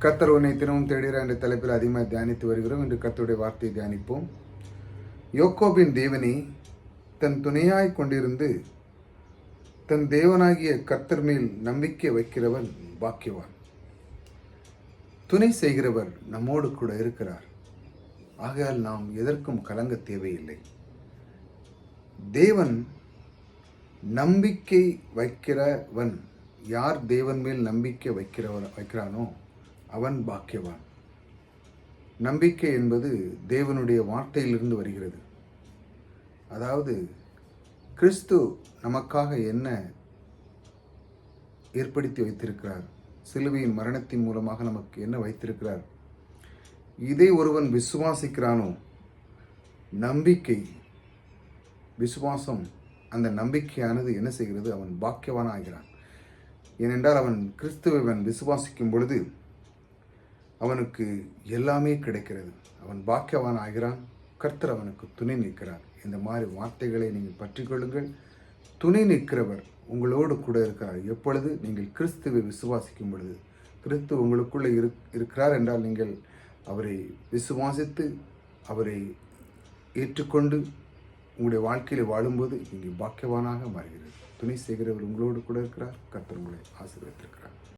கத்தர் உன்னை தினமும் தேடுகிற என்ற தலைப்பில் அதிகமாக தியானித்து வருகிறோம். என்று கத்தருடைய வார்த்தையை தியானிப்போம். யோக்கோபின் தேவனே தன் துணையாய் கொண்டிருந்து தன் தேவனாகிய கத்தர் மேல் நம்பிக்கை வைக்கிறவன் பாக்கியவான். துணை செய்கிறவர் நம்மோடு கூட இருக்கிறார். ஆகையால் நாம் எதற்கும் கலங்க தேவையில்லை. தேவன் நம்பிக்கை வைக்கிறவன் யார் தேவன் மேல் நம்பிக்கை வைக்கிறவர் வைக்கிறானோ அவன் பாக்கியவான். நம்பிக்கை என்பது தேவனுடைய வார்த்தையிலிருந்து வருகிறது. அதாவது கிறிஸ்து நமக்காக என்ன ஏற்படுத்தி வைத்திருக்கிறார்? சிலுவையின் மரணத்தின் மூலமாக நமக்கு என்ன வைத்திருக்கிறார்? இதை ஒருவன் விசுவாசிக்கிறானோ நம்பிக்கை விசுவாசம் அந்த நம்பிக்கையானது என்ன செய்கிறது? அவன் பாக்கியவான் ஆகிறான் ஏனென்றால் அவன் கிறிஸ்துவன் விசுவாசிக்கும் பொழுது அவனுக்கு எல்லாமே கிடைக்கிறது. அவன் பாக்கியவான் ஆகிறான் கர்த்தர் அவனுக்கு துணை நிற்கிறார். இந்த மாதிரி வார்த்தைகளை நீங்கள் பற்றிக்கொள்ளுங்கள் துணை நிற்கிறவர் உங்களோடு கூட இருக்கிறார். எப்பொழுது? நீங்கள் கிறிஸ்துவை விசுவாசிக்கும் பொழுது. கிறிஸ்து உங்களுக்குள்ளே இரு இருக்கிறார் என்றால் நீங்கள் அவரை விசுவாசித்து அவரை ஏற்றுக்கொண்டு உங்களுடைய வாழ்க்கையில் வாழும்போது நீங்கள் பாக்கியவானாக மாறுகிறது துணை செய்கிறவர் உங்களோடு கூட இருக்கிறார். கர்த்தர் உங்களை ஆசீர்வதித்திருக்கிறார்.